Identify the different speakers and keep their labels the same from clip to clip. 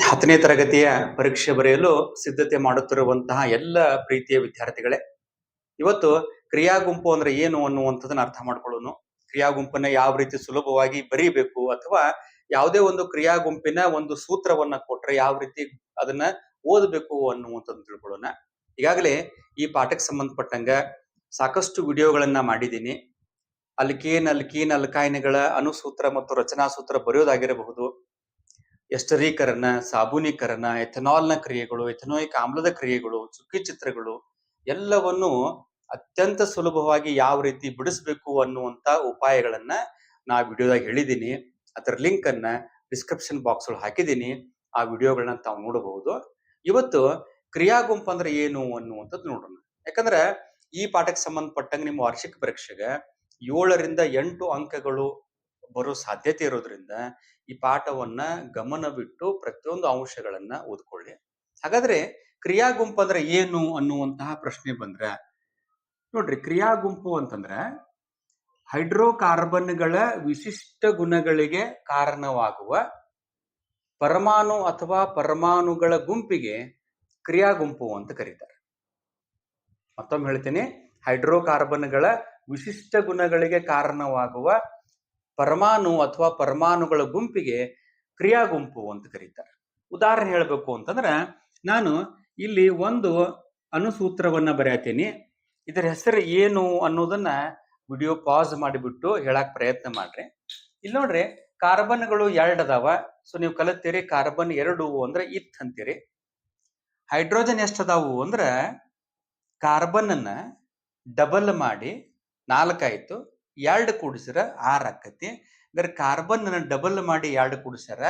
Speaker 1: ಹತ್ತನೇ ತರಗತಿಯ ಪರೀಕ್ಷೆ ಬರೆಯಲು ಸಿದ್ಧತೆ ಮಾಡುತ್ತಿರುವಂತಹ ಎಲ್ಲ ಪ್ರೀತಿಯ ವಿದ್ಯಾರ್ಥಿಗಳೇ, ಇವತ್ತು ಕ್ರಿಯಾ ಗುಂಪು ಅಂದ್ರೆ ಏನು ಅನ್ನುವಂಥದ್ದನ್ನ ಅರ್ಥ ಮಾಡ್ಕೊಳ್ಳೋನು ಕ್ರಿಯಾ ಗುಂಪನ್ನ ಯಾವ ರೀತಿ ಸುಲಭವಾಗಿ ಬರೀಬೇಕು ಅಥವಾ ಯಾವುದೇ ಒಂದು ಕ್ರಿಯಾ ಗುಂಪಿನ ಒಂದು ಸೂತ್ರವನ್ನ ಕೊಟ್ರೆ ಯಾವ ರೀತಿ ಅದನ್ನ ಓದಬೇಕು ಅನ್ನುವಂಥದ್ದು ತಿಳ್ಕೊಳ್ಳೋಣ. ಈಗಾಗಲೇ ಈ ಪಾಠಕ್ಕೆ ಸಂಬಂಧಪಟ್ಟಂಗ ಸಾಕಷ್ಟು ವಿಡಿಯೋಗಳನ್ನ ಮಾಡಿದ್ದೀನಿ. ಅಲ್ಕೇನ್ ಅಲ್ಕೀನ್ ಅಲ್ಕಾಯಿನ್ಗಳ ಅನುಸೂತ್ರ ಮತ್ತು ರಚನಾ ಸೂತ್ರ ಬರೆಯೋದಾಗಿರಬಹುದು. ಎಸ್ಟರೀಕರಣ ಸಾಬೂನೀಕರಣ ಎಥನಾಲ್ನ ಕ್ರಿಯೆಗಳು, ಎಥನೋಯಿಕ್ ಆಮ್ಲದ ಕ್ರಿಯೆಗಳು ಚುಕ್ಕಿ ಚಿತ್ರಗಳು ಎಲ್ಲವನ್ನು ಅತ್ಯಂತ ಸುಲಭವಾಗಿ ಯಾವ ರೀತಿ ಬಿಡಿಸ್ಬೇಕು ಅನ್ನುವಂತ ಉಪಾಯಗಳನ್ನ ನಾ ವಿಡಿಯೋದಾಗ ಹೇಳಿದ್ದೀನಿ ಅದರ ಲಿಂಕ್ ಅನ್ನ ಡಿಸ್ಕ್ರಿಪ್ಷನ್ ಬಾಕ್ಸ್ ಒಳಗೆ ಹಾಕಿದ್ದೀನಿ ಆ ವಿಡಿಯೋಗಳನ್ನ ತಾವು ನೋಡಬಹುದು ಇವತ್ತು ಕ್ರಿಯಾ ಗುಂಪು ಅಂದ್ರೆ ಏನು ಅನ್ನುವಂಥದ್ದು ನೋಡೋಣ. ಯಾಕಂದ್ರೆ ಈ ಪಾಠಕ್ಕೆ ಸಂಬಂಧಪಟ್ಟಂಗೆ ನಿಮ್ಮ ವಾರ್ಷಿಕ ಪರೀಕ್ಷೆಗೆ ಏಳರಿಂದ ಎಂಟು ಅಂಕಗಳು ಬರೋ ಸಾಧ್ಯತೆ ಇರೋದ್ರಿಂದ ಈ ಪಾಠವನ್ನ ಗಮನ ಬಿಟ್ಟು ಪ್ರತಿಯೊಂದು ಅಂಶಗಳನ್ನ ಓದ್ಕೊಳ್ಳಿ. ಹಾಗಾದ್ರೆ ಕ್ರಿಯಾ ಗುಂಪು ಅಂದ್ರೆ ಏನು ಅನ್ನುವಂತಹ ಪ್ರಶ್ನೆ ಬಂದ್ರೆ, ನೋಡ್ರಿ ಕ್ರಿಯಾ ಗುಂಪು ಅಂತಂದ್ರೆ ಹೈಡ್ರೋಕಾರ್ಬನ್ಗಳ ವಿಶಿಷ್ಟ ಗುಣಗಳಿಗೆ ಕಾರಣವಾಗುವ ಪರಮಾಣು ಅಥವಾ ಪರಮಾಣುಗಳ ಗುಂಪಿಗೆ ಕ್ರಿಯಾ ಗುಂಪು ಅಂತ ಕರೀತಾರೆ. ಮತ್ತೊಮ್ಮೆ ಹೇಳ್ತೀನಿ, ಹೈಡ್ರೋಕಾರ್ಬನ್ಗಳ ವಿಶಿಷ್ಟ ಗುಣಗಳಿಗೆ ಕಾರಣವಾಗುವ ಪರಮಾಣು ಅಥವಾ ಪರಮಾಣುಗಳ ಗುಂಪಿಗೆ ಕ್ರಿಯಾ ಗುಂಪು ಅಂತ ಕರೀತಾರೆ. ಉದಾಹರಣೆ ಹೇಳಬೇಕು ಅಂತಂದ್ರೆ, ನಾನು ಇಲ್ಲಿ ಒಂದು ಅನುಸೂತ್ರವನ್ನ ಬರೆಯತೀನಿ. ಇದರ ಹೆಸರು ಏನು ಅನ್ನೋದನ್ನ ವಿಡಿಯೋ ಪಾಸ್ ಮಾಡಿಬಿಟ್ಟು ಹೇಳಕ್ ಪ್ರಯತ್ನ ಮಾಡ್ರಿ. ಇಲ್ಲಿ ನೋಡ್ರಿ, ಕಾರ್ಬನ್ಗಳು ಎರಡು ಅದಾವ. ಸೊ, ನೀವು ಕಲಿತೀರಿ ಕಾರ್ಬನ್ ಎರಡು ಅಂದ್ರೆ ಇತ್ ಅಂತೀರಿ. ಹೈಡ್ರೋಜನ್ ಎಷ್ಟು ಅದಾವು ಅಂದ್ರೆ ಕಾರ್ಬನ್ ಅನ್ನ ಡಬಲ್ ಮಾಡಿ ನಾಲ್ಕಾಯ್ತು. ಎರಡು ಕೂಡಿಸ್ರ ಆರ್ ಆಕತಿ. ಅಂದ್ರೆ ಕಾರ್ಬನ್ ಡಬಲ್ ಮಾಡಿ ಎರಡು ಕೂಡಿಸ್ಯಾರ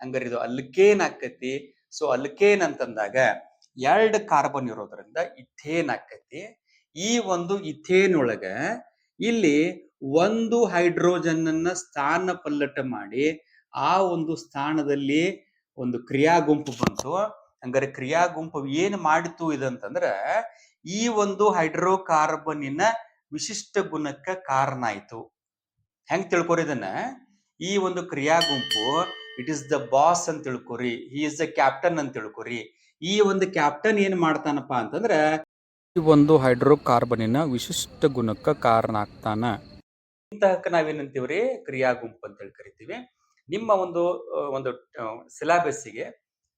Speaker 1: ಹಂಗಾರೆ ಇದು ಅಲ್ಕೇನ್ ಆಕತಿ. ಸೊ ಅಲ್ಕೇನ್ ಅಂತಂದಾಗ ಎರಡು ಕಾರ್ಬನ್ ಇರೋದ್ರಿಂದ ಇಥೇನ್ ಆಕತಿ. ಈ ಒಂದು ಇಥೇನ್ ಒಳಗ ಇಲ್ಲಿ ಒಂದು ಹೈಡ್ರೋಜನ್ ಅನ್ನ ಸ್ಥಾನ ಪಲ್ಲಟ ಮಾಡಿ ಆ ಒಂದು ಸ್ಥಾನದಲ್ಲಿ ಒಂದು ಕ್ರಿಯಾ ಗುಂಪು ಬಂತು. ಹಂಗಾರೆ ಕ್ರಿಯಾ ಗುಂಪು ಏನ್ ಮಾಡಿತು ಇದಂತಂದ್ರ ಈ ಒಂದು ಹೈಡ್ರೋಕಾರ್ಬನ್ನಿನ ವಿಶಿಷ್ಟ ಗುಣಕ್ಕ ಕಾರಣ ಆಯ್ತು. ಹೆಂಗ್ ತಿಳ್ಕೊರಿ ಇದನ್ನ? ಈ ಒಂದು ಕ್ರಿಯಾ ಗುಂಪು ಇಟ್ ಇಸ್ ದ ಬಾಸ್ ಅಂತ ತಿಳ್ಕೊರಿ ಹಿ ಇಸ್ ದ ಕ್ಯಾಪ್ಟನ್ ಅಂತ ತಿಳ್ಕೊರಿ, ಈ ಒಂದು ಕ್ಯಾಪ್ಟನ್ ಏನ್ ಮಾಡ್ತಾನಪ್ಪ ಅಂತಂದ್ರ,
Speaker 2: ಈ ಒಂದು ಹೈಡ್ರೋಕಾರ್ಬನಿನ ವಿಶಿಷ್ಟ ಗುಣಕ್ಕೆ ಕಾರಣ ಆಗ್ತಾನ.
Speaker 1: ಇಂತಹಕ್ಕೆ ನಾವೇನಂತೀವ್ರಿ ಕ್ರಿಯಾ ಗುಂಪು ಅಂತ ಹೇಳಿ ಕರಿತೀವಿ. ನಿಮ್ಮ ಒಂದು ಒಂದು ಸಿಲಾಬಸ್ಸಿಗೆ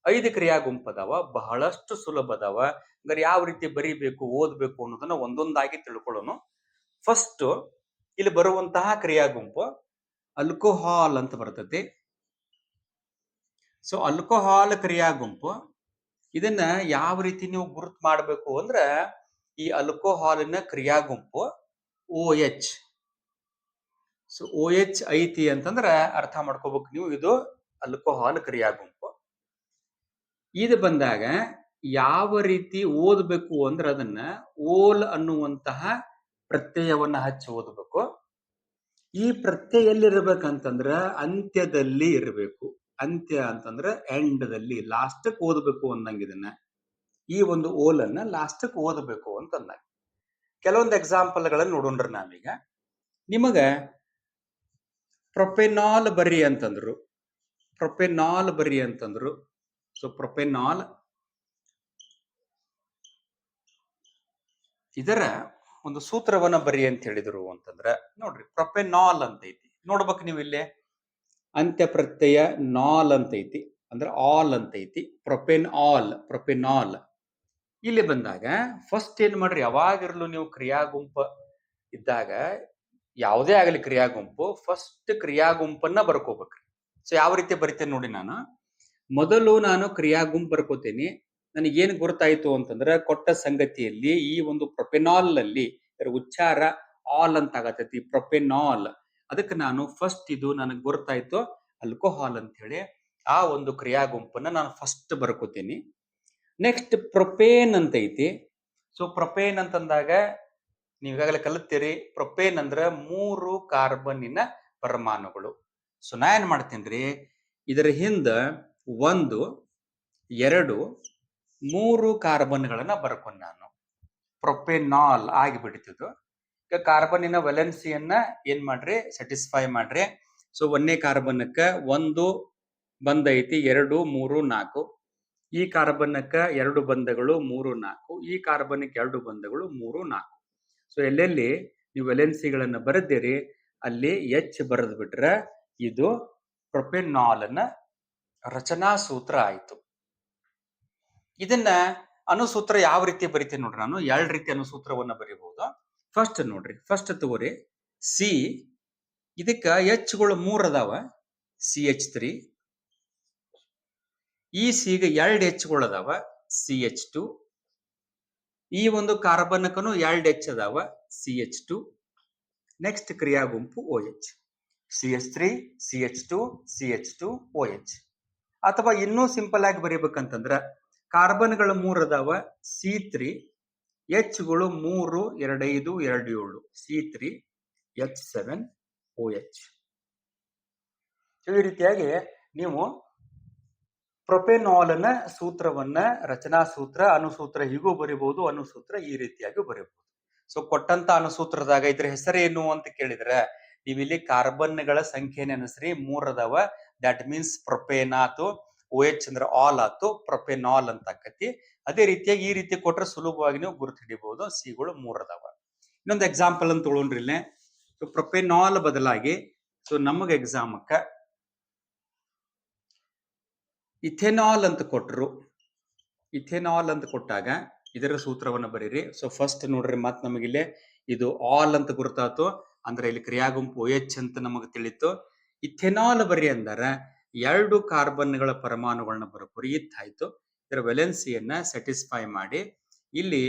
Speaker 1: ಐದು ಕ್ರಿಯಾ ಗುಂಪು ಅದಾವ, ಬಹಳಷ್ಟು ಸುಲಭ ಅದಾವ. ಯಾವ ರೀತಿ ಬರಿಬೇಕು, ಓದ್ಬೇಕು ಅನ್ನೋದನ್ನ ಒಂದೊಂದಾಗಿ ತಿಳ್ಕೊಳ್ಳೋಣ ಫಸ್ಟ್ ಇಲ್ಲಿ ಬರುವಂತಹ ಕ್ರಿಯಾ ಗುಂಪು ಅಲ್ಕೋಹಾಲ್ ಅಂತ ಬರ್ತತಿ. ಸೊ ಅಲ್ಕೋಹಾಲ್ ಕ್ರಿಯಾ ಗುಂಪು ಇದನ್ನ ಯಾವ ರೀತಿ ನೀವು ಗುರುತು ಮಾಡಬೇಕು ಅಂದ್ರ, ಈ ಅಲ್ಕೋಹಾಲಿನ ಕ್ರಿಯಾ ಗುಂಪು O H so O H ಐತಿ ಅಂತಂದ್ರ ಅರ್ಥ ಮಾಡ್ಕೋಬೇಕು ನೀವು, ಇದು ಅಲ್ಕೋಹಾಲ್ ಕ್ರಿಯಾ ಗುಂಪು ಇದು ಬಂದಾಗ ಯಾವ ರೀತಿ ಓದಬೇಕು ಅಂದ್ರೆ ಅದನ್ನ ಓಲ್ ಅನ್ನುವಂತಹ ಪ್ರತ್ಯಯವನ್ನ ಹಚ್ಚಿ ಓದಬೇಕು. ಈ ಪ್ರತ್ಯಯ ಎಲ್ಲಿರ್ಬೇಕಂತಂದ್ರ ಅಂತ್ಯದಲ್ಲಿ ಇರಬೇಕು. ಅಂತ್ಯ ಅಂತಂದ್ರೆ ಎಂಡದಲ್ಲಿ ಲಾಸ್ಟಕ್ ಓದಬೇಕು ಅಂದಂಗ ಇದನ್ನ. ಈ ಒಂದು ಓಲನ್ನ ಲಾಸ್ಟ್ ಲಾಸ್ಟಕ್ ಓದಬೇಕು ಅಂತಂದ ಅಂದಾಗ ಕೆಲವೊಂದು ಎಕ್ಸಾಂಪಲ್ ಗಳನ್ನ ನೋಡೋಣ್ರಿ ನಾವೀಗ. ನಿಮಗ ಪ್ರೊಪೆನಾಲ್ ಬರಿ ಅಂತಂದ್ರು. ಪ್ರೊಪೆನಾಲ್ ಬರಿ ಅಂತಂದ್ರು. ಸೊ ಪ್ರೊಪೆನಾಲ್ ಇದರ ಒಂದು ಸೂತ್ರವನ್ನ ಬರಿ ಅಂತ ಹೇಳಿದ್ರು ಅಂತಂದ್ರೆ, ನೋಡ್ರಿ ಪ್ರೊಪೆನಾಲ್ ಅಂತ ಐತಿ. ನೋಡ್ಬೇಕು ನೀವು ಇಲ್ಲಿ. ಅಂತ್ಯ ಪ್ರತ್ಯಯ ನಾಲ್ ಅಂತ ಐತಿ, ಅಂದ್ರೆ ಆಲ್ ಅಂತ ಐತಿ ಪ್ರೊಪೆನ್ ಆಲ್ ಪ್ರೊಪೆನಾಲ್. ಇಲ್ಲಿ ಬಂದಾಗ ಫಸ್ಟ್ ಏನ್ ಮಾಡ್ರಿ, ಯಾವಾಗಿರ್ಲು ನೀವು ಕ್ರಿಯಾ ಗುಂಪ ಇದ್ದಾಗ, ಯಾವುದೇ ಆಗಲಿ ಕ್ರಿಯಾ ಗುಂಪು ಫಸ್ಟ್ ಕ್ರಿಯಾ ಗುಂಪನ್ನ ಬರ್ಕೋಬೇಕ್ರಿ. ಸೊ ಯಾವ ರೀತಿ ಬರಿತೇನೆ ನೋಡಿ ನಾನು. ಮೊದಲು ನಾನು ಕ್ರಿಯಾ ಗುಂಪು ಬರ್ಕೋತೇನೆ. ನನಗೆ ಗುರುತಾಯಿತು ಗುರುತಾಯ್ತು ಅಂತಂದ್ರೆ, ಕೊಟ್ಟ ಸಂಗತಿಯಲ್ಲಿ ಈ ಒಂದು ಪ್ರೊಪೆನಾಲ್ ಅಲ್ಲಿ ಇದರ ಉಚ್ಚಾರ ಆಲ್ ಅಂತ ಆಗತೈತಿ, ಪ್ರೊಪೆನಾಲ್. ಅದಕ್ಕೆ ನಾನು ಫಸ್ಟ್ ಇದು ನನಗೆ ಗೊತ್ತಾಯ್ತು ಆಲ್ಕೋಹಾಲ್ ಅಂತ ಹೇಳಿ ಆ ಒಂದು ಕ್ರಿಯಾ ಗುಂಪನ್ನ ನಾನು ಫಸ್ಟ್ ಬರ್ಕೋತೀನಿ. ನೆಕ್ಸ್ಟ್ ಪ್ರೊಪೇನ್ ಅಂತ ಐತಿ ಸೊ ಪ್ರೊಪೇನ್ ಅಂತಂದಾಗ ನೀವು ಈಗಾಗಲೇ ಕಲಿತೀರಿ ಪ್ರೊಪೇನ್ ಅಂದ್ರ ಮೂರು ಕಾರ್ಬನ್ನಿನ ಪರಮಾಣುಗಳು. ಸೊ ನಾ ಏನ್ ಮಾಡ್ತೀನಿ ಇದರ ಹಿಂದ ಒಂದು, ಎರಡು, ಮೂರು ಕಾರ್ಬನ್ಗಳನ್ನ ಬರ್ಕೊಂಡ್ ನಾನು. ಪ್ರೊಪೆನಾಲ್ ಆಗಿಬಿಡ್ತಿದ್ದು ಈಗ ಕಾರ್ಬನ್ನಿನ ವೆಲೆನ್ಸಿಯನ್ನ ಏನ್ ಮಾಡ್ರಿ? ಸ್ಯಾಟಿಸ್ಫೈ ಮಾಡ್ರಿ. ಸೊ ಒಂದನೇ ಕಾರ್ಬನ್ಕ ಒಂದು ಬಂದೈತಿ, ಎರಡು, ಮೂರು, ನಾಲ್ಕು. ಈ ಕಾರ್ಬನ್ಕ ಎರಡು ಬಂಧಗಳು, ಮೂರು, ನಾಲ್ಕು. ಈ ಕಾರ್ಬನ್ಕ್ ಎರಡು ಬಂಧಗಳು, ಮೂರು, ನಾಲ್ಕು. ಸೊ ಎಲ್ಲೆಲ್ಲಿ ನೀವು ವೆಲೆನ್ಸಿಗಳನ್ನ ಬರೆದಿರಿ, ಅಲ್ಲಿ ಎಚ್ ಬರೆದು ಬಿಟ್ರೆ ಇದು ಪ್ರೊಪೆನಾಲ್ನ ರಚನಾ ಸೂತ್ರ ಆಯಿತು. ಇದನ್ನ ಅನುಸೂತ್ರ ಯಾವ ರೀತಿ ಬರಿತೀನಿ ನೋಡ್ರಿ ನಾನು? ಎರಡು ರೀತಿ ಅನುಸೂತ್ರವನ್ನ ಬರೀಬಹುದು. ಫಸ್ಟ್ ನೋಡ್ರಿ ಫಸ್ಟ್ ತಗೋರಿ. ಸಿ ಇದಕ್ಕ ಎಚ್ಗಳು ಮೂರ್ ಅದಾವ. ಸಿ ಎಚ್ ತ್ರೀ ಈ ಸಿಗೆ ಎರಡು ಎಚ್ಗಳು ಅದಾವ. ಸಿ ಎಚ್ ಟು ಈ ಒಂದು ಕಾರ್ಬನ್ಕನು ಎರಡು ಎಚ್ ಅದಾವ. ಸಿ ಎಚ್ ಟು ನೆಕ್ಸ್ಟ್ ಕ್ರಿಯಾ ಗುಂಪು O H C H three C H two C H two O H ಅಥವಾ ಇನ್ನೂ ಸಿಂಪಲ್ ಆಗಿ ಬರೀಬೇಕಂತಂದ್ರ ಕಾರ್ಬನ್ಗಳು ಮೂರು ಅದಾವ ಸಿ ತ್ರೀ ಎಚ್ಗಳು ಮೂರು, ಎರಡೈದು ಎರಡು ಏಳು C three, H seven, O H. ಈ ರೀತಿಯಾಗಿ ನೀವು ಪ್ರೊಪೆನಾಲ್ನ ಸೂತ್ರವನ್ನ ರಚನಾ ಸೂತ್ರ, ಅನುಸೂತ್ರ, ಹೀಗೂ ಬರಿಬಹುದು ಅನುಸೂತ್ರ ಈ ರೀತಿಯಾಗಿ ಬರೀಬಹುದು ಸೊ, ಕೊಟ್ಟಂತ ಅನುಸೂತ್ರದಾಗ ಇದ್ರ ಹೆಸರೇನು ಅಂತ ಕೇಳಿದ್ರೆ, ನೀವಿಲ್ಲಿ ಕಾರ್ಬನ್ಗಳ ಸಂಖ್ಯೆ ನೆನೆಸ್ರಿ ಮೂರ್ ಅದಾವ ದಟ್ ಮೀನ್ಸ್ ಪ್ರೊಪೇನ್ ಆತು ಓ ಎಚ್ ಅಂದ್ರೆ ಆಲ್ ಆತು ಪ್ರೊಪೆನಾಲ್ ಅಂತ ಆಕತಿ ಅದೇ ರೀತಿಯಾಗಿ ಈ ರೀತಿ ಕೊಟ್ರೆ ಸುಲಭವಾಗಿ ನೀವು ಗುರುತು ಹಿಡಿಬಹುದು ಸಿಗಳು ಮೂರ್ ಅದಾವ ಇನ್ನೊಂದು ಎಕ್ಸಾಂಪಲ್ ಅಂತ ತಗೊಳ್ರಿ ಇಲ್ಲೇ. ಸೊ ಪ್ರೊಪೆನಾಲ್ ಬದಲಾಗಿ ಸೊ ನಮಗ ಎಕ್ಸಾಮಕ್ಕ ಇಥೆನಾಲ್ ಅಂತ ಕೊಟ್ರು. ಇಥೆನಾಲ್ ಅಂತ ಕೊಟ್ಟಾಗ ಇದರ ಸೂತ್ರವನ್ನ ಬರೀರಿ. ಸೊ ಫಸ್ಟ್ ನೋಡ್ರಿ ಮತ್ ನಮಗಿಲ್ಲಿ ಇದು ಆಲ್ ಅಂತ ಗುರುತಾತು. ಅಂದ್ರೆ ಇಲ್ಲಿ ಕ್ರಿಯಾ ಗುಂಪು ಎಚ್ ಅಂತ ನಮಗೆ ತಿಳಿತು. ಇಥೆನಾಲ್ ಬರೀ ಅಂದಾರ. ಎರಡು ಕಾರ್ಬನ್ಗಳ ಪರಮಾಣುಗಳನ್ನ ಬರಕೋರಿ ಇತ್ತಾಯ್ತು ಇದರ ವೆಲೆನ್ಸಿಯನ್ನ ಸ್ಯಾಟಿಸ್ಫೈ ಮಾಡಿ, ಇಲ್ಲಿ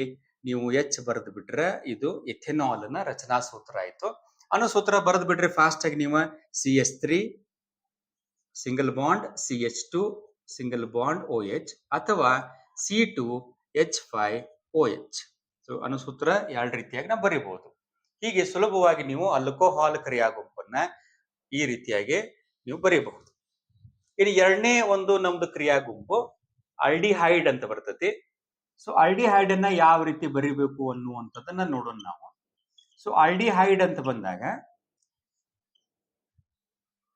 Speaker 1: ನೀವು ಎಚ್ ಬರೆದು ಬಿಟ್ರೆ ಇದು ಇಥೆನಾಲ್ನ ರಚನಾ ಸೂತ್ರ ಆಯ್ತು. ಅನುಸೂತ್ರ ಬರೆದು ಬಿಡ್ರಿ ಫಾಸ್ಟ್ ಆಗಿ ನೀವು C S three, single bond, C H two, single bond, O H ಅಥವಾ C two, H five O H. So ಅನುಸೂತ್ರ ಎರಡು ರೀತಿಯಾಗಿ ನಾವು ಬರೀಬಹುದು ಹೀಗೆ ಸುಲಭವಾಗಿ ನೀವು ಅಲ್ಕೋಹಾಲ್ ಕ್ರಿಯಾ ಈ ರೀತಿಯಾಗಿ ನೀವು ಬರೀಬಹುದು. ಇನ್ನು ಎರಡನೇ ಒಂದು ನಮ್ದು ಕ್ರಿಯಾ ಗುಂಪು, ಅಲ್ಡಿಹೈಡ್ ಅಂತ ಬರ್ತತಿ. ಸೊ ಅಲ್ಡಿಹೈಡ್ ಅನ್ನ ಯಾವ ರೀತಿ ಬರಿಬೇಕು ಅನ್ನುವಂಥದ್ದನ್ನ ನೋಡೋಣ ನಾವು. ಸೊ ಅಲ್ಡಿಹೈಡ್ ಅಂತ ಬಂದಾಗ,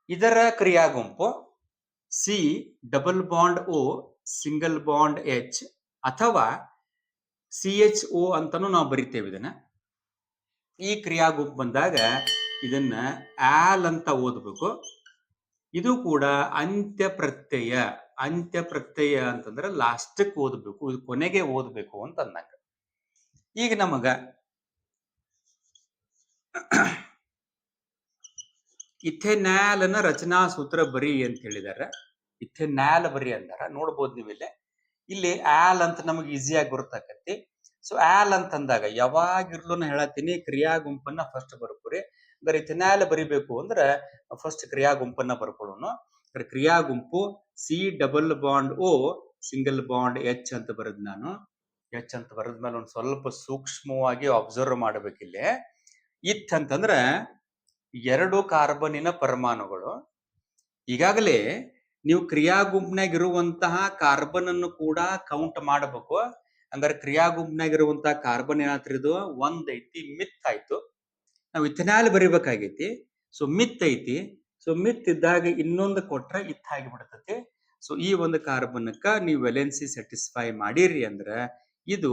Speaker 1: ಇದರ ಕ್ರಿಯಾ ಗುಂಪು C double bond O single bond H ಅಥವಾ ಸಿ ಎಚ್ ಓ ಅಂತಾನು ನಾವು ಬರಿತೇವೆ ಇದನ್ನ. ಈ ಕ್ರಿಯಾ ಗುಂಪು ಬಂದಾಗ ಇದನ್ನ ಆಲ್ ಅಂತ ಓದಬೇಕು. ಇದು ಕೂಡ ಅಂತ್ಯ ಪ್ರತ್ಯಯ ಅಂತ್ಯ ಪ್ರತ್ಯಯ ಅಂತಂದ್ರೆ ಲಾಸ್ಟಕ್ ಓದಬೇಕು, ಇದು ಕೊನೆಗೆ ಓದಬೇಕು ಅಂತ ಅಂದಂಗ ಈಗ ನಮಗ ಇಥೆನ್ಯಾಲನ ರಚನಾ ಸೂತ್ರ ಬರಿ ಅಂತ ಹೇಳಿದಾರೆ. ಇಥೆನ್ಯಾಲ್ ಬರಿ ಅಂದಾರ. ನೋಡ್ಬೋದು ನೀವು ಇಲ್ಲಿ. ಆಲ್ ಅಂತ ನಮಗೆ ಈಸಿಯಾಗಿ ಗೊತ್ತಾಕತಿ ಸೊ ಆಲ್ ಅಂತಂದಾಗ ಯಾವಾಗಿರ್ಲು ಹೇಳತ್ತೀನಿ ಕ್ರಿಯಾ ಗುಂಪನ್ನ ಫಸ್ಟ್ ಬರ್ಕೋರಿ ಅಂದ್ರೆ ಇಥೆನ್ಯಾಲ್ ಬರಿಬೇಕು ಅಂದ್ರೆ ಫಸ್ಟ್ ಕ್ರಿಯಾ ಗುಂಪನ್ನ ಬರ್ಕೊಳ್ಳೋಣ. ಕ್ರಿಯಾ ಗುಂಪು C double bond O single bond H ಅಂತ ಬರೆದ್ ನಾನು. ಎಚ್ ಅಂತ ಬರೆದ ಮೇಲೆ ಒಂದು ಸ್ವಲ್ಪ ಸೂಕ್ಷ್ಮವಾಗಿ ಅಬ್ಸರ್ವ್ ಮಾಡಬೇಕಿಲ್ಲಿ ಇತ್ ಅಂತಂದ್ರೆ ಎರಡು ಕಾರ್ಬನಿನ ಪರಮಾಣುಗಳು. ಈಗಾಗಲೇ ನೀವು ಕ್ರಿಯಾ ಗುಂಪಿನಾಗ ಇರುವಂತಹ ಕಾರ್ಬನ್ ಅನ್ನು ಕೂಡ ಕೌಂಟ್ ಮಾಡಬೇಕು. ಅಂದ್ರೆ ಕ್ರಿಯಾ ಗುಂಪಿನಾಗ ಇರುವಂತಹ ಕಾರ್ಬನ್ ಏನಾಯ್ತು ಇದು ಒಂದ್ ಐತಿ, ಮಿತ್ ಆಯ್ತು. ನಾವು ಇಥನಾಲ್ ಬರಿಬೇಕಾಗೈತಿ. ಸೊ ಮಿತ್ ಐತಿ. ಸೊ ಮಿತ್ ಇದ್ದಾಗ ಇನ್ನೊಂದು ಕೊಟ್ರೆ ಇತ್ ಆಗಿಬಿಡ್ತತಿ. ಸೊ ಈ ಒಂದು ಕಾರ್ಬನ್ಕ ನೀವು ವೆಲೆನ್ಸಿ ಸ್ಯಾಟಿಸ್ಫೈ ಮಾಡಿರಿ ಅಂದ್ರ ಇದು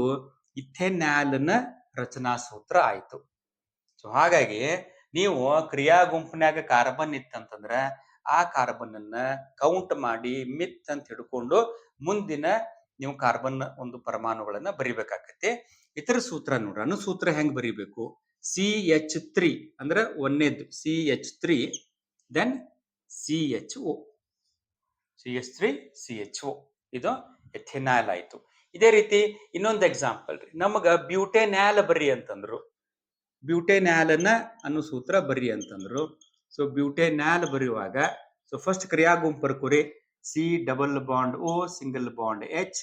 Speaker 1: ಇಥೆನಾಲ್ನ ರಚನಾ ಸೂತ್ರ ಆಯ್ತು. ಸೊ ಹಾಗಾಗಿ ನೀವು ಕ್ರಿಯಾ ಗುಂಪಿನಾಗ ಕಾರ್ಬನ್ ಇತ್ತಂತಂದ್ರ ಆ ಕಾರ್ಬನ್ ಕೌಂಟ್ ಮಾಡಿ ಮಿತ್ ಅಂತ ಹಿಡ್ಕೊಂಡು ಮುಂದಿನ ನೀವು ಕಾರ್ಬನ್ ಒಂದು ಪರಮಾಣುಗಳನ್ನ ಬರಿಬೇಕಾಗತ್ತೆ ಇತರ ಸೂತ್ರ ನೋಡ್ರನು ಅನುಸೂತ್ರ ಹೆಂಗ್ ಬರಿಬೇಕು? ಸಿ ಎಚ್ ತ್ರೀ ಅಂದ್ರೆ ಒಂದೇದ್ದು. C H three then C H O C H three C H O ಇದು ಎಥೆನಾಲ್ ಆಯ್ತು. ಇದೇ ರೀತಿ ಇನ್ನೊಂದು ಎಕ್ಸಾಂಪಲ್ ರೀ. ನಮಗ ಬ್ಯೂಟೆನ್ಯಾಲ್ ಬರ್ರಿ ಅಂತಂದ್ರು. ಬ್ಯೂಟೆನ್ಯಾಲನ್ನ ಅನ್ನೋ ಸೂತ್ರ ಬರ್ರಿ ಅಂತಂದ್ರು. ಸೊ ಬ್ಯೂಟೆನ್ಯಾಲ್ ಬರೆಯುವಾಗ ಸೊ ಫಸ್ಟ್ ಕ್ರಿಯಾ ಗುಂಪು ಬರ್ಕೋರಿ. C double bond O single bond H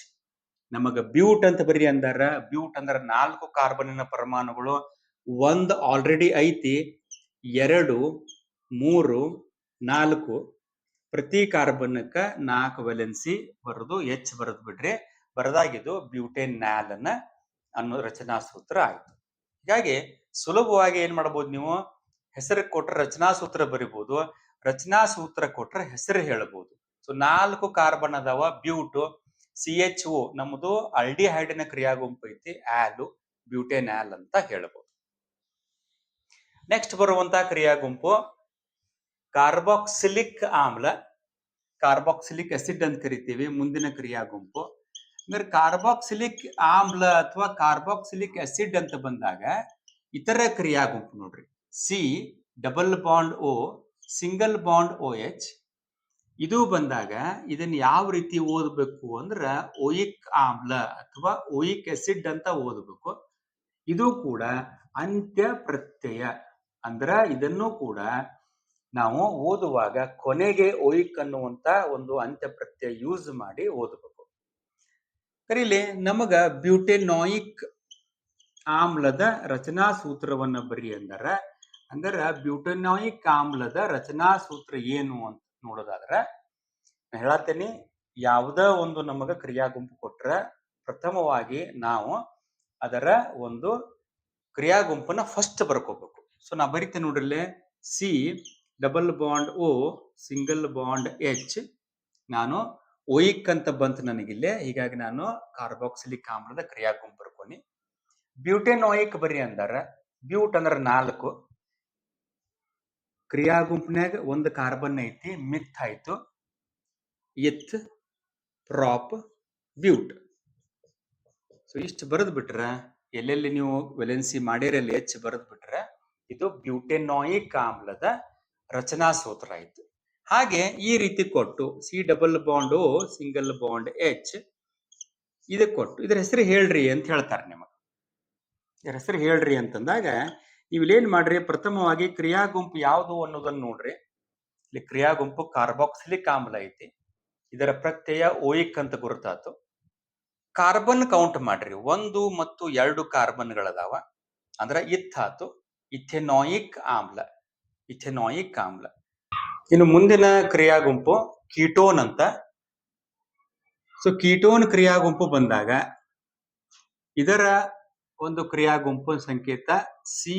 Speaker 1: ನಮಗ ಬ್ಯೂಟ್ ಅಂತ ಬರೀ ಅಂದಾರ. ಬ್ಯೂಟ್ ಅಂದ್ರ ನಾಲ್ಕು ಕಾರ್ಬನಿನ ಪರಮಾಣುಗಳು. ಒಂದ್ ಆಲ್ರೆಡಿ ಐತಿ, ಎರಡು, ಮೂರು, ನಾಲ್ಕು. ಪ್ರತಿ ಕಾರ್ಬನ್ಕ ನಾಲ್ಕು ವೆಲೆನ್ಸಿ ಬರೆದು ಎಚ್ ಬರೆದು ಬಿಡ್ರಿ. ಬರದಾಗಿದ್ದು ಬ್ಯೂಟೇನ್ ಅನ್ನ ಅನ್ನೋ ರಚನಾ ಸೂತ್ರ ಆಯ್ತು. ಹೀಗಾಗಿ ಸುಲಭವಾಗಿ ಏನ್ ಮಾಡ್ಬೋದು ನೀವು? ಹೆಸರು ಕೊಟ್ರೆ ರಚನಾ ಸೂತ್ರ ಬರಿಬಹುದು ರಚನಾ ಸೂತ್ರ ಕೊಟ್ರೆ ಹೆಸರು ಹೇಳ್ಬೋದು. ಸೊ ನಾಲ್ಕು ಕಾರ್ಬನ್ ಅದಾವ ಬ್ಯೂಟು ಸಿ ಎಚ್ ಒ ನಮ್ಮದು ಅಲ್ಡಿಹೈಡಿನ ಕ್ರಿಯಾ ಗುಂಪು ಐತಿ ಆಲು ಬ್ಯೂಟೇನ್ ಆಲ್ ಅಂತ ಹೇಳ್ಬೋದು. ನೆಕ್ಸ್ಟ್ ಬರುವಂತ ಕ್ರಿಯಾ ಗುಂಪು ಕಾರ್ಬಾಕ್ಸಿಲಿಕ್ ಆಮ್ಲ. ಕಾರ್ಬಾಕ್ಸಿಲಿಕ್ ಅಸಿಡ್ ಅಂತ ಕರಿತೀವಿ, ಮುಂದಿನ ಕ್ರಿಯಾ ಗುಂಪು. ಅಂದ್ರೆ ಕಾರ್ಬಾಕ್ಸಿಲಿಕ್ ಆಮ್ಲ ಅಥವಾ ಕಾರ್ಬಾಕ್ಸಿಲಿಕ್ ಅಸಿಡ್ ಅಂತ ಬಂದಾಗ, ಇತರ ಕ್ರಿಯಾ ಗುಂಪು ನೋಡ್ರಿ. C double bond O single bond O H ಇದು ಬಂದಾಗ, ಇದನ್ನು ಯಾವ ರೀತಿ ಓದಬೇಕು ಅಂದ್ರೆ ಓಯಿಕ್ ಆಮ್ಲ ಅಥವಾ ಓಯಿಕ್ ಅಸಿಡ್ ಅಂತ ಓದಬೇಕು. ಇದು ಕೂಡ ಅಂತ್ಯ ಪ್ರತ್ಯಯ. ಅಂದ್ರ ಇದನ್ನು ಕೂಡ ನಾವು ಓದುವಾಗ ಕೊನೆಗೆ ಓಯಿಕ್ ಅನ್ನುವಂತ ಒಂದು ಅಂತ್ಯ ಪ್ರತ್ಯಯ ಯೂಸ್ ಮಾಡಿ ಓದಬೇಕು. ಕರೀಲಿ ನಮಗ ಬ್ಯೂಟೆನಾಯಿಕ್ ಆಮ್ಲದ ರಚನಾ ಸೂತ್ರವನ್ನ ಬರಿ ಅಂದರ, ಅಂದ್ರೆ ಬ್ಯೂಟೆನಾಯಿಕ್ ಆಮ್ಲದ ರಚನಾ ಸೂತ್ರ ಏನು ಅಂತ ನೋಡೋದಾದ್ರ ಹೇಳತ್ತೇನೆ ಯಾವುದೇ ಒಂದು ನಮಗ ಕ್ರಿಯಾ ಗುಂಪು ಕೊಟ್ರ ಪ್ರಥಮವಾಗಿ ನಾವು ಅದರ ಒಂದು ಕ್ರಿಯಾ ಗುಂಪನ್ನ ಫಸ್ಟ್ ಬರ್ಕೋಬೇಕು. ಸೊ ನಾ ಬರೀತೆ ನೋಡ್ರಿ C double bond O single bond H ನಾನು ಒಯಿಕ್ ಅಂತ ಬಂತು ನನಗಿಲ್ಲೇ, ಹೀಗಾಗಿ ನಾನು ಕಾರ್ಬಾಕ್ಸಿಲಿಕ್ ಆಮ್ಲದ ಕ್ರಿಯಾ ಗುಂಪು ಬ್ಯೂಟೇನ್ ಬ್ಯೂಟೆನಾಯಿಕ್ ಬರ್ರಿ ಅಂದಾರ ಬ್ಯೂಟ್ ಅಂದ್ರೆ ನಾಲ್ಕು. ಕ್ರಿಯಾ ಗುಂಪಿನಾಗ ಒಂದು ಕಾರ್ಬನ್ ಐತಿ ಮಿತ್ ಆಯ್ತು. ಇತ್ ಪ್ರಾಪ್ ಬ್ಯೂಟ್ ಸೊ ಇಷ್ಟು ಬರೆದ್ ಬಿಟ್ರ ಎಲ್ಲೆಲ್ಲಿ ನೀವು ವೆಲೆನ್ಸಿ ಮಾಡಿರಲ್ಲಿ ಹೆಚ್ಚು ಬರೆದ್ ಬಿಟ್ರ ಇದು ಬ್ಯೂಟೆನಾಯಿಕ್ ಆಮ್ಲದ ರಚನಾ ಸೂತ್ರ ಆಯ್ತು. ಹಾಗೆ ಈ ರೀತಿ ಕೊಟ್ಟು C double bond single bond H ಇದಕ್ಕೆ ಕೊಟ್ಟು, ಇದ್ರ ಹೆಸರು ಹೇಳ್ರಿ ಅಂತ ಹೇಳ್ತಾರೆ ನಿಮಗೆ. ಇದ್ರ ಹೆಸರು ಹೇಳ್ರಿ ಅಂತಂದಾಗ ನೀವು ಇಲ್ಲೇನ್ ಮಾಡ್ರಿ, ಪ್ರಥಮವಾಗಿ ಕ್ರಿಯಾ ಗುಂಪು ಯಾವುದು ಅನ್ನೋದನ್ನ ನೋಡ್ರಿ. ಇಲ್ಲಿ ಕ್ರಿಯಾ ಗುಂಪು ಕಾರ್ಬಾಕ್ಸಿಲಿಕ್ ಆಮ್ಲ ಐತಿ. ಇದರ ಪ್ರತ್ಯಯ ಓಯಿಕ್ ಅಂತ ಗುರುತಾತು ಕಾರ್ಬನ್ ಕೌಂಟ್ ಮಾಡ್ರಿ. ಒಂದು ಮತ್ತು ಎರಡು ಕಾರ್ಬನ್ಗಳದಾವ ಅಂದ್ರೆ ಇತ್ತಾತು ಇಥೆನಾಯಿಕ್ ಆಮ್ಲ ಇಥೆನಾಯಿಕ್ ಆಮ್ಲ. ಇನ್ನು ಮುಂದಿನ ಕ್ರಿಯಾ ಗುಂಪು ಕೀಟೋನ್ ಅಂತ. ಸೊ ಕೀಟೋನ್ ಕ್ರಿಯಾ ಗುಂಪು ಬಂದಾಗ ಇದರ ಒಂದು ಕ್ರಿಯಾ ಗುಂಪು ಸಂಕೇತ ಸಿ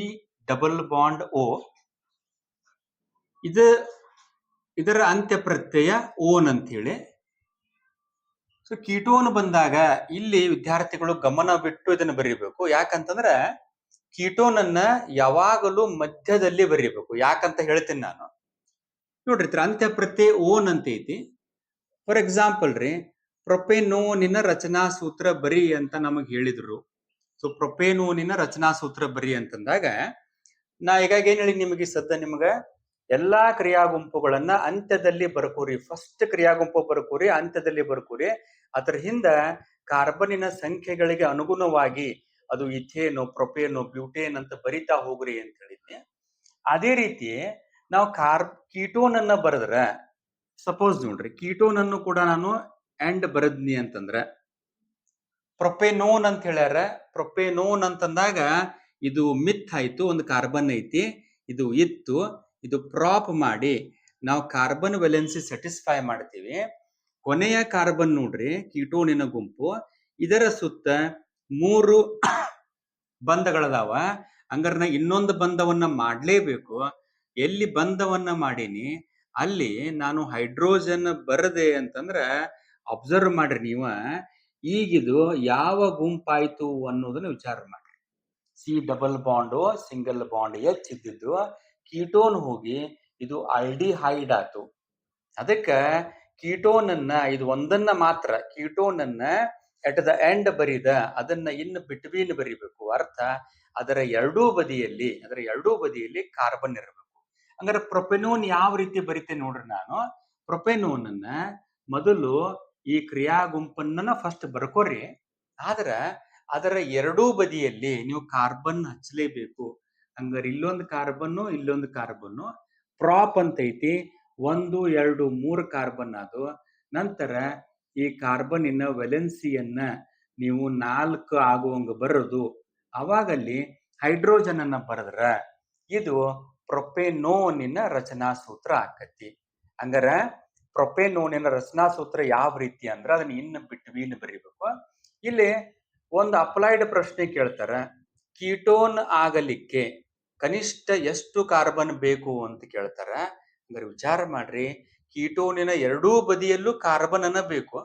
Speaker 1: ಡಬಲ್ ಬಾಂಡ್ ಓ ಇದು ಇದರ ಅಂತ್ಯ ಪ್ರತ್ಯಯ ಓನ್ ಅಂತ ಹೇಳಿ ಸೊ ಕೀಟೋನ್ ಬಂದಾಗ ಇಲ್ಲಿ ವಿದ್ಯಾರ್ಥಿಗಳು ಗಮನ ಬಿಟ್ಟು ಇದನ್ನು ಬರೀಬೇಕು. ಯಾಕಂತಂದ್ರ ಕೀಟೋನ್ ಅನ್ನ ಯಾವಾಗಲೂ ಮಧ್ಯದಲ್ಲಿ ಬರೀಬೇಕು. ಯಾಕಂತ ಹೇಳ್ತೀನಿ ನಾನು. ನೋಡ್ರಿ ಪ್ರತ್ಯಯ ಓನ್ ಅಂತ ಐತಿ ಫಾರ್ ಎಕ್ಸಾಂಪಲ್ ರೀ, ಪ್ರೊಪೆನೋನಿನ ರಚನಾ ಸೂತ್ರ ಬರಿ ಅಂತ ನಮಗೆ ಹೇಳಿದ್ರು. ಸೊ ಪ್ರೊಪೆನೋನಿನ ರಚನಾ ಸೂತ್ರ ಬರಿ ಅಂತಂದಾಗ, ನಾ ಈಗಾಗ ಏನ್ ಹೇಳಿ ನಿಮಗೆ ಸದ್ದ ನಿಮ್ಗ? ಎಲ್ಲಾ ಕ್ರಿಯಾ ಗುಂಪುಗಳನ್ನ ಅಂತ್ಯದಲ್ಲಿ ಬರ್ಕೋರಿ. ಫಸ್ಟ್ ಕ್ರಿಯಾ ಗುಂಪು ಬರ್ಕೋರಿ, ಅಂತ್ಯದಲ್ಲಿ ಬರ್ಕೋರಿ. ಅದ್ರ ಹಿಂದ ಕಾರ್ಬನಿನ ಸಂಖ್ಯೆಗಳಿಗೆ ಅನುಗುಣವಾಗಿ ಅದು ಇಥೇನು, ಪ್ರೊಪೇನು, ಬ್ಯೂಟೇನ್ ಅಂತ ಬರಿತಾ ಹೋಗ್ರಿ ಅಂತ ಹೇಳಿದ್ನಿ. ಅದೇ ರೀತಿ ನಾವು ಕಾರ್ ಕೀಟೋನ್ ಅನ್ನ ಬರೆದ್ರ, ಸಪೋಸ್ ನೋಡ್ರಿ ಕೀಟೋನ್ ಅನ್ನು ಕೂಡ ನಾನು ಎಂಡ್ ಬರದ್ನಿ ಅಂತಂದ್ರೆ, ಪ್ರೊಪೆನೋನ್ ಅಂತ ಹೇಳ್ಯಾರ, ಪ್ರೊಪೆನೋನ್ ಅಂತಂದಾಗ ಇದು ಮಿತ್ ಆಯ್ತು, ಒಂದು ಕಾರ್ಬನ್ ಐತಿ, ಇದು ಇತ್ತು, ಇದು ಪ್ರಾಪ್ ಮಾಡಿ, ನಾವು ಕಾರ್ಬನ್ ವೆಲೆನ್ಸಿ ಸ್ಯಾಟಿಸ್ಫೈ ಮಾಡ್ತೀವಿ. ಕೊನೆಯ ಕಾರ್ಬನ್ ನೋಡ್ರಿ, ಕೀಟೋನಿನ ಗುಂಪು, ಇದರ ಸುತ್ತ ಮೂರು ಬಂಧಗಳದಾವ. ಹಂಗಾರೆ ಇನ್ನೊಂದು ಬಂಧವನ್ನ ಮಾಡಲೇಬೇಕು. ಎಲ್ಲಿ ಬಂಧವನ್ನ ಮಾಡೀನಿ? ಅಲ್ಲಿ ನಾನು ಹೈಡ್ರೋಜನ್ ಬರದೆ ಅಂತಂದ್ರ ಅಬ್ಸರ್ವ್ ಮಾಡ್ರಿ ನೀವ. ಈಗಿದು ಯಾವ ಗುಂಪಾಯ್ತು ಅನ್ನೋದನ್ನ ವಿಚಾರ ಮಾಡ್ರಿ. C double bond, single bond H ಇದ್ದಿದ್ದು ಕೀಟೋನ್ ಹೋಗಿ ಇದು ಆಲ್ಡಿಹೈಡ್ ಆತು ಅದಕ್ಕ ಕೀಟೋನ್ ಅನ್ನ ಇದು ಒಂದನ್ನ ಮಾತ್ರ ಕೀಟೋನ್ ಅನ್ನ ಎಟ್ ದ ಎಂಡ್ ಬರಿದ ಅದನ್ನ ಇನ್ನು ಬಿಟ್ವೀನ್ ಬರಿಬೇಕು. ಅರ್ಥ, ಅದರ ಎರಡೂ ಬದಿಯಲ್ಲಿ, ಅದರ ಎರಡೂ ಬದಿಯಲ್ಲಿ ಕಾರ್ಬನ್ ಇರಬೇಕು. ಹಂಗಾರೆ ಪ್ರೊಪೆನೋನ್ ಯಾವ ರೀತಿ ಬರಿತೇನೆ ನೋಡ್ರಿ ನಾನು? ಪ್ರೊಪೆನೋನ್ ಅನ್ನ ಮೊದಲು ಈ ಕ್ರಿಯಾ ಗುಂಪನ್ನ ಫಸ್ಟ್ ಬರ್ಕೋರಿ ಆದ್ರ ಅದರ ಎರಡೂ ಬದಿಯಲ್ಲಿ ನೀವು ಕಾರ್ಬನ್ ಹಚ್ಚಲೇಬೇಕು ಹಂಗಾರೆ ಇಲ್ಲೊಂದು ಕಾರ್ಬನ್ನು ಇಲ್ಲೊಂದು ಕಾರ್ಬನ್ನು ಪ್ರಾಪ್ ಅಂತ ಐತಿ ಒಂದು, ಎರಡು, ಮೂರು ಕಾರ್ಬನ್ ಅದು. ನಂತರ ಈ ಕಾರ್ಬನ್ನಿನ ವೆಲೆನ್ಸಿಯನ್ನ ನೀವು ನಾಲ್ಕು ಆಗುವಂಗ ಬರೋದು, ಅವಾಗಲ್ಲಿ ಹೈಡ್ರೋಜನ್ ಅನ್ನ ಬರೆದ್ರ ಇದು ಪ್ರೊಪೆನೋನಿನ ರಚನಾ ಸೂತ್ರ ಆಕತಿ. ಹಂಗಾರ ಪ್ರೊಪೆನೋನಿನ ರಚನಾ ಸೂತ್ರ ಯಾವ ರೀತಿ ಅಂದ್ರ ಅದನ್ನ ಇನ್ನು ಬಿಟ್ವೀನ್ ಬರೀಬೇಕು. ಇಲ್ಲಿ ಒಂದು ಅಪ್ಲೈಡ್ ಪ್ರಶ್ನೆ ಕೇಳ್ತಾರ, ಕೀಟೋನ್ ಆಗಲಿಕ್ಕೆ ಕನಿಷ್ಠ ಎಷ್ಟು ಕಾರ್ಬನ್ ಬೇಕು ಅಂತ ಕೇಳ್ತಾರ. ಹಂಗಾರೆ ವಿಚಾರ ಮಾಡ್ರಿ ಕೀಟೋನಿನ ಎರಡೂ ಬದಿಯಲ್ಲೂ ಕಾರ್ಬನ್ ಅನ್ನ ಬೇಕು.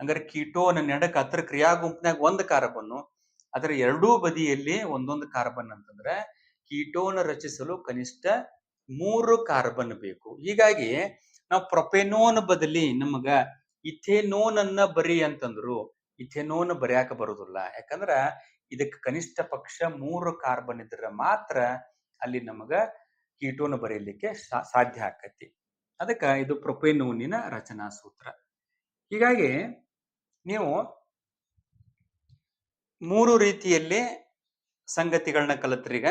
Speaker 1: ಹಂಗಾರೆ ಕೀಟೋನ್ ನೆಡಕ್ ಹತ್ರ ಕ್ರಿಯಾ ಗುಂಪಿನಾಗ ಒಂದು ಕಾರ್ಬನ್ ಅದರ ಎರಡೂ ಬದಿಯಲ್ಲಿ ಒಂದೊಂದು ಕಾರ್ಬನ್ ಅಂತಂದ್ರೆ ಕೀಟೋನ್ ರಚಿಸಲು ಕನಿಷ್ಠ ಮೂರು ಕಾರ್ಬನ್ ಬೇಕು. ಹೀಗಾಗಿ ನಾವು ಪ್ರೊಪೆನೋನ್ ಬದಲಿ ನಮಗ ಇಥೆನೋನ್ ಅನ್ನ ಬರಿ ಅಂತಂದ್ರು, ಇಥೆನೋನ್ ಬರೆಯಾಕ ಬರುದಿಲ್ಲ. ಯಾಕಂದ್ರ ಇದಕ್ಕೆ ಕನಿಷ್ಠ ಪಕ್ಷ ಮೂರು ಕಾರ್ಬನ್ ಇದ್ರೆ ಮಾತ್ರ ಅಲ್ಲಿ ನಮಗ ಕೀಟೋನ್ ಬರೀಲಿಕ್ಕೆ ಸಾ- ಸಾಧ್ಯ ಆಕತಿ. ಅದಕ್ಕ ಇದು ಪ್ರೊಪೆನೋನಿನ ರಚನಾ ಸೂತ್ರ. ಹೀಗಾಗಿ ನೀವು ಮೂರು ರೀತಿಯಲ್ಲಿ ಸಂಗತಿಗಳನ್ನ ಕಲಿತ್ರೀಗ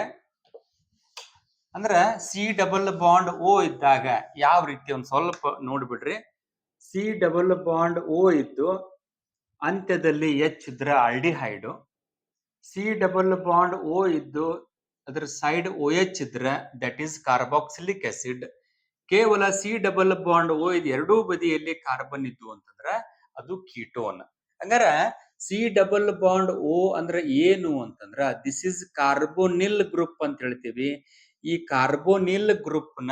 Speaker 1: ಅಂದ್ರ ಸಿ ಡಬಲ್ ಬಾಂಡ್ ಓ ಇದ್ದಾಗ ಯಾವ ರೀತಿ ಒಂದು ಸ್ವಲ್ಪ ನೋಡ್ಬಿಡ್ರಿ. ಸಿ ಡಬಲ್ ಬಾಂಡ್ ಓ ಇದ್ದು ಅಂತ್ಯದಲ್ಲಿ ಎಚ್ ಇದ್ರ ಆಲ್ಡಿಹೈಡು. ಸಿ ಡಬಲ್ ಬಾಂಡ್ ಓ ಇದ್ದು ಅದ್ರ ಸೈಡ್ ಓ ಎಚ್ ಇದ್ರ ದಟ್ ಈಸ್ ಕಾರ್ಬಾಕ್ಸಿಲಿಕ್ ಆಸಿಡ್. ಕೇವಲ ಸಿ ಡಬಲ್ ಬಾಂಡ್ ಓ ಇದು ಎರಡೂ ಬದಿಯಲ್ಲಿ ಕಾರ್ಬನ್ ಇದ್ದು ಅಂತಂದ್ರೆ ಅದು ಕೀಟೋನ್ ಹಂಗಾರ ಸಿ ಡಬಲ್ ಬಾಂಡ್ ಓ ಅಂದ್ರೆ ಏನು ಅಂತಂದ್ರ ದಿಸ್ ಇಸ್ ಕಾರ್ಬೋನಿಲ್ ಗ್ರೂಪ್ ಅಂತ ಹೇಳ್ತೀವಿ. ಈ ಕಾರ್ಬೋನಿಲ್ ಗ್ರೂಪ್ನ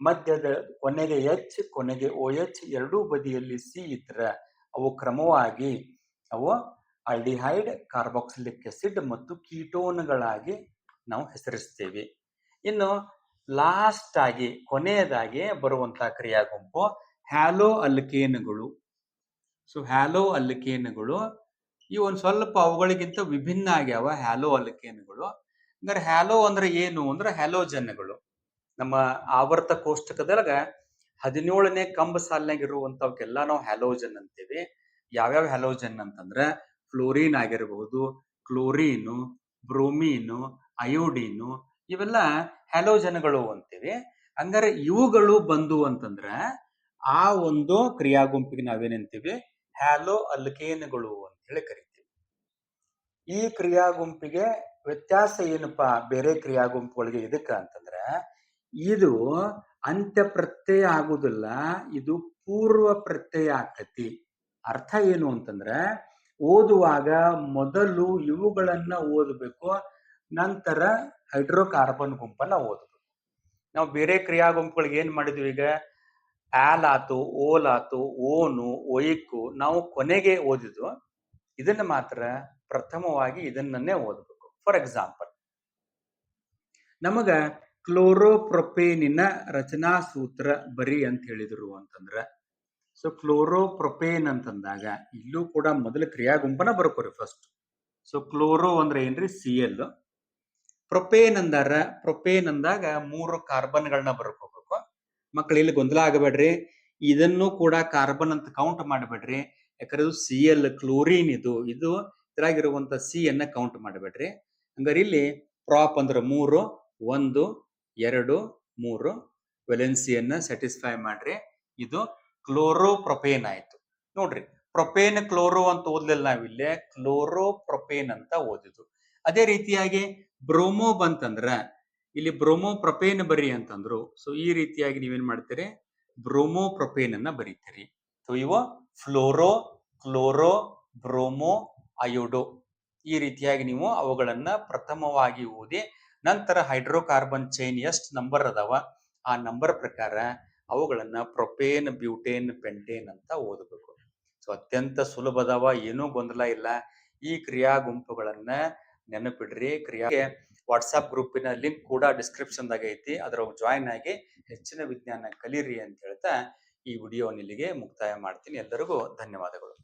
Speaker 1: ಮಧ್ಯದ ಕೊನೆಗೆ ಎಚ್ ಕೊನೆಗೆ ಓ ಎಚ್ ಎರಡೂ ಬದಿಯಲ್ಲಿ ಸಿ ಇದ್ರ ಅವು ಕ್ರಮವಾಗಿ ಅವು ಅಲ್ಡಿಹೈಡ್ ಕಾರ್ಬಾಕ್ಸಿಲಿಕ್ ಆಸಿಡ್ ಮತ್ತು ಕೀಟೋನ್ಗಳಾಗಿ ನಾವು ಹೆಸರಿಸ್ತೇವೆ. ಇನ್ನು ಲಾಸ್ಟ್ ಆಗಿ, ಕೊನೆಯದಾಗಿ ಬರುವಂತಹ ಕ್ರಿಯಾ ಗುಂಪು ಹ್ಯಾಲೋ ಅಲ್ಕೇನ್ಗಳು ಸೊ ಹ್ಯಾಲೋ ಅಲ್ಕೇನ್ಗಳು ಈ ಒಂದು ಸ್ವಲ್ಪ ಅವುಗಳಿಗಿಂತ ವಿಭಿನ್ನ ಆಗ್ಯಾವ ಹ್ಯಾಲೋ ಅಲ್ಕೇನ್ಗಳು ಅಂದ್ರೆ ಹ್ಯಾಲೋ ಅಂದ್ರೆ ಏನು ಅಂದ್ರೆ ಹ್ಯಾಲೋಜನ್ಗಳು. ನಮ್ಮ ಆವರ್ತ ಕೋಷ್ಟಕದೊಳಗ ಹದಿನೇಳನೇ ಕಂಬ ಸಾಲಿನಾಗ ಇರುವಂತವಕ್ಕೆಲ್ಲ ನಾವು ಹ್ಯಾಲೋಜನ್ ಅಂತೀವಿ. ಯಾವ್ಯಾವ ಹ್ಯಾಲೋಜನ್ ಅಂತಂದ್ರೆ ಫ್ಲೋರಿನ್ ಆಗಿರಬಹುದು, ಕ್ಲೋರಿನು, ಬ್ರೋಮೀನು, ಅಯೋಡಿನು ಇವೆಲ್ಲ ಹ್ಯಾಲೋಜನ್ಗಳು ಅಂತೀವಿ. ಹಂಗಾರೆ ಇವುಗಳು ಬಂದು ಅಂತಂದ್ರೆ ಆ ಒಂದು ಕ್ರಿಯಾ ಗುಂಪಿಗೆ ನಾವೇನಂತೀವಿ ಹ್ಯಾಲೋ ಅಲ್ಕೇನ್ಗಳು ಅಂತ ಹೇಳಿ ಕರಿತೀವಿ. ಈ ಕ್ರಿಯಾ ಗುಂಪಿಗೆ ವ್ಯತ್ಯಾಸ ಏನಪ್ಪಾ? ಬೇರೆ ಕ್ರಿಯಾ ಗುಂಪುಗಳಿಗೆ ಇದಕ್ಕ ಅಂತಂದ್ರೆ ಇದು ಅಂತ್ಯ ಪ್ರತ್ಯಯ ಆಗುದಿಲ್ಲ ಇದು ಪೂರ್ವ ಪ್ರತ್ಯಯ ಆಗ್ತತಿ ಅರ್ಥ ಏನು ಅಂತಂದ್ರೆ ಓದುವಾಗ ಮೊದಲು ಇವುಗಳನ್ನ ಓದಬೇಕು, ನಂತರ ಹೈಡ್ರೋಕಾರ್ಬನ್ ಗುಂಪನ್ನ ಓದಬೇಕು ನಾವು ಬೇರೆ ಕ್ರಿಯಾ ಗುಂಪುಗಳಿಗೆ ಏನು ಮಾಡಿದ್ವಿ ಈಗ? ಆಲ್ ಆತು, ಓಲ್ ಆತು, ಓನು ಒಯ್ಕು ನಾವು ಕೊನೆಗೆ ಓದಿದ್ವು ಇದನ್ನ ಮಾತ್ರ ಪ್ರಥಮವಾಗಿ ಇದನ್ನೇ ಓದಬೇಕು. ಫಾರ್ ಎಕ್ಸಾಂಪಲ್ ನಮಗ ಕ್ಲೋರೋಪ್ರೊಪೇನಿನ ರಚನಾ ಸೂತ್ರ ಬರಿ ಅಂತ ಹೇಳಿದ್ರು ಅಂತಂದ್ರೆ ಸೊ ಕ್ಲೋರೋಪ್ರೊಪೇನ್ ಅಂತಂದಾಗ ಇಲ್ಲೂ ಕೂಡ ಮೊದಲು ಕ್ರಿಯಾ ಗುಂಪನ ಬರ್ಕೋರಿ ಫಸ್ಟ್ ಸೊ ಕ್ಲೋರೋ ಅಂದ್ರೆ ಏನ್ರಿ? ಸಿ ಎಲ್ ಪ್ರೊಪೇನ್ ಅಂದಾರ, ಪ್ರೊಪೇನ್ ಅಂದಾಗ ಮೂರು ಕಾರ್ಬನ್ಗಳನ್ನ ಬರ್ಕೋಬೇಕು ಮಕ್ಕಳು ಇಲ್ಲಿ ಗೊಂದಲ ಆಗಬೇಡ್ರಿ. ಇದನ್ನು ಕೂಡ ಕಾರ್ಬನ್ ಅಂತ ಕೌಂಟ್ ಮಾಡಬೇಡ್ರಿ. ಯಾಕಂದ್ರೆ ಇದು ಸಿ ಎಲ್ ಕ್ಲೋರಿನ್ ಇದು. ಇದು ಇದ್ರಾಗಿರುವಂತ ಸಿ ಅನ್ನ ಕೌಂಟ್ ಮಾಡಬೇಡ್ರಿ. ಹಂಗಾರೆ ಇಲ್ಲಿ ಪ್ರಾಪ್ ಅಂದ್ರೆ ಮೂರು, ಒಂದು, ಎರಡು, ಮೂರು. ವೆಲೆನ್ಸಿಯನ್ನ ಸ್ಯಾಟಿಸ್ಫೈ ಮಾಡ್ರಿ. ಇದು ಕ್ಲೋರೋ ಪ್ರೊಪೇನ್ ಆಯ್ತು. ನೋಡ್ರಿ, ಪ್ರೊಪೇನ್ ಕ್ಲೋರೋ ಅಂತ ಓದ್ಲಿಲ್ಲ ನಾವಿಲ್ಲೇ. ಕ್ಲೋರೋ ಪ್ರೊಪೇನ್ ಅಂತ ಓದಿದ್ದು. ಅದೇ ರೀತಿಯಾಗಿ ಬ್ರೋಮೋ ಬಂತಂದ್ರ, ಇಲ್ಲಿ ಬ್ರೋಮೋ ಪ್ರೊಪೇನ್ ಬರಿ ಅಂತಂದ್ರು. ಸೊ ಈ ರೀತಿಯಾಗಿ ನೀವೇನ್ ಮಾಡ್ತೀರಿ? ಬ್ರೋಮೋ ಪ್ರೊಪೇನ್ ಅನ್ನ ಬರೀತೀರಿ. ಸೊ ಇವು ಫ್ಲೋರೋ, ಕ್ಲೋರೋ, ಬ್ರೋಮೋ, ಅಯೋಡೋ. ಈ ರೀತಿಯಾಗಿ ನೀವು ಅವುಗಳನ್ನ ಪ್ರಥಮವಾಗಿ ಓದಿ, ನಂತರ ಹೈಡ್ರೋಕಾರ್ಬನ್ ಚೈನ್ ಎಷ್ಟು ನಂಬರ್ ಅದಾವ? ಆ ನಂಬರ್ ಪ್ರಕಾರ ಅವುಗಳನ್ನ ಪ್ರೊಪೇನ್, ಬ್ಯೂಟೇನ್, ಪೆಂಟೇನ್ ಅಂತ ಓದಬೇಕು. ಸೊ ಅತ್ಯಂತ ಸುಲಭದವ ಏನೂ ಗೊಂದಲ ಇಲ್ಲ. ಈ ಕ್ರಿಯಾ ಗುಂಪುಗಳನ್ನ ನೆನಪಿಡ್ರಿ. ಕ್ರಿಯಾ ವಾಟ್ಸ್ಆಪ್ ಗ್ರೂಪಿನ ಲಿಂಕ್ ಕೂಡ ಡಿಸ್ಕ್ರಿಪ್ಷನ್ ದಾಗ ಐತಿ. ಅದರ ಜಾಯಿನ್ ಆಗಿ ಹೆಚ್ಚಿನ ವಿಜ್ಞಾನ ಕಲೀರಿ ಅಂತ ಹೇಳ್ತಾ ಈ ವಿಡಿಯೋ ಇಲ್ಲಿಗೆ ಮುಕ್ತಾಯ ಮಾಡ್ತೀನಿ. ಎಲ್ಲರಿಗೂ ಧನ್ಯವಾದಗಳು.